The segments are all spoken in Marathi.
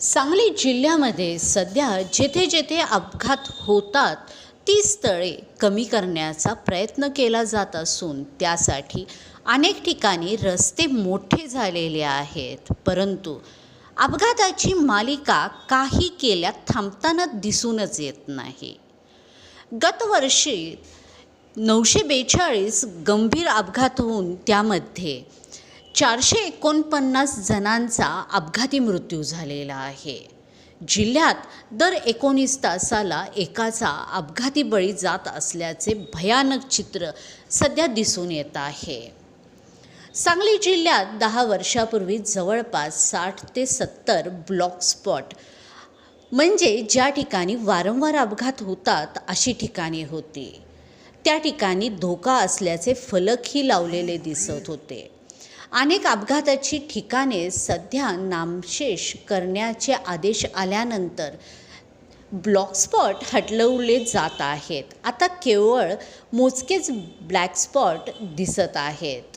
सांगली जिल्ह्यामध्ये सध्या जेथे जेथे अपघात होतात ती स्थळे कमी करण्याचा प्रयत्न केला जात असून त्यासाठी अनेक ठिकाणी रस्ते मोठे झालेले आहेत. परंतु अपघाताची मालिका काही केल्या थांबताना दिसूनच येत नाही. गतवर्षी नऊशे बेचाळीस गंभीर अपघात होऊन त्यामध्ये चारशे एकोणपन्नास जणांचा अपघाती मृत्यू झालेला आहे. जिल्ह्यात दर एकोणीस तासाला एकाचा अपघाती बळी जात असल्याचे भयानक चित्र सध्या दिसून येत आहे. सांगली जिल्ह्यात दहा वर्षापूर्वी जवळपास साठ ते सत्तर ब्लॉक स्पॉट म्हणजे ज्या ठिकाणी वारंवार अपघात होतात अशी ठिकाणे होती. त्या ठिकाणी धोका असल्याचे फलकही लावलेले दिसत होते. अनेक अपघाताची ठिकाणे सध्या नामशेष करण्याचे आदेश आल्यानंतर ब्लॉकस्पॉट हटलवले जात आहेत. आता केवळ मोजकेच ब्लॅक स्पॉट दिसत आहेत.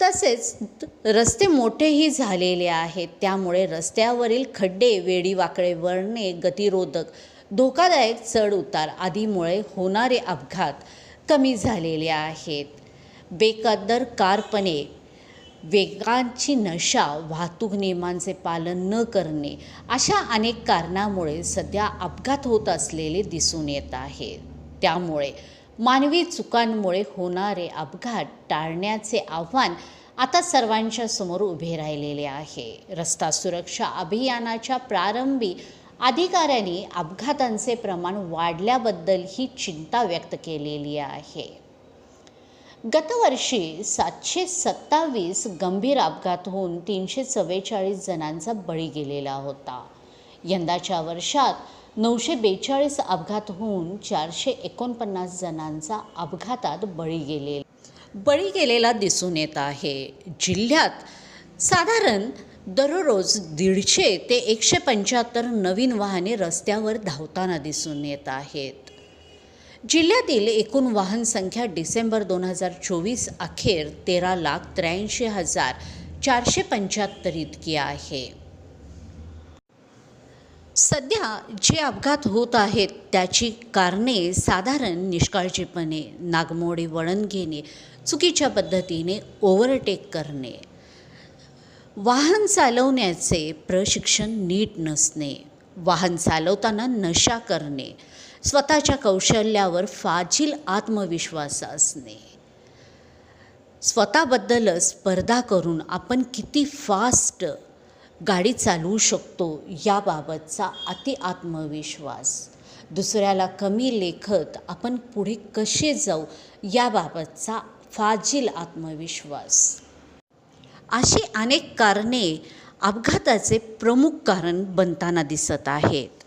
तसेच रस्ते मोठेही झालेले आहेत. त्यामुळे रस्त्यावरील खड्डे वेडीवाकडे वळणे गतिरोधक धोकादायक चढ उतार आदीमुळे होणारे अपघात कमी झालेले आहेत. बेकदर कारपणे वेगांची नशा वाहतूक नियमांचे पालन न करणे अशा अनेक कारणामुळे सध्या अपघात होत असलेले दिसून येत आहे. त्यामुळे मानवी चुकांमुळे होणारे अपघात टाळण्याचे आव्हान आता सर्वांच्या समोर उभे राहिलेले आहे. रस्ता सुरक्षा अभियानाच्या प्रारंभी अधिकाऱ्यांनी अपघातांचे प्रमाण वाढल्याबद्दल ही चिंता व्यक्त केलेली आहे. गतवर्षी सातशे सत्तावीस गंभीर अपघात होऊन तीनशे चव्वेचाळीस जणांचा बळी गेलेला होता. यंदाच्या वर्षात नऊशे बेचाळीस अपघात होऊन चारशे एकोणपन्नास जणांचा अपघातात बळी गेले बळी गेलेला दिसून येत आहे. जिल्ह्यात साधारण दररोज दीडशे ते एकशे पंच्याहत्तर नवीन वाहने रस्त्यावर धावताना दिसून येत आहेत. जिल्ह्यातील एकूण वाहन संख्या डिसेंबर दोन हजार चोवीस अखेर तेरा लाख त्र्याऐंशी हजार चारशे पंच्याहत्तर इतकी आहे. सध्या जे अपघात होत आहेत त्याची कारणे साधारण निष्काळजीपणे नागमोडी वळण घेणे चुकीच्या पद्धतीने ओव्हरटेक करणे वाहन चालवण्याचे प्रशिक्षण नीट नसणे वाहन चालवताना नशा करणे स्वतःच्या कौशल्यावर फाजील आत्मविश्वास असणे स्वतःबद्दलच स्पर्धा करून आपण किती फास्ट गाडी चालवू शकतो याबाबतचा अति आत्मविश्वास. दुसऱ्याला कमी लेखत आपण पुढे कसे जाऊ याबाबतचा फाजील आत्मविश्वास. अशी अनेक कारणे अपघाताचे प्रमुख कारण बनताना दिसत आहेत.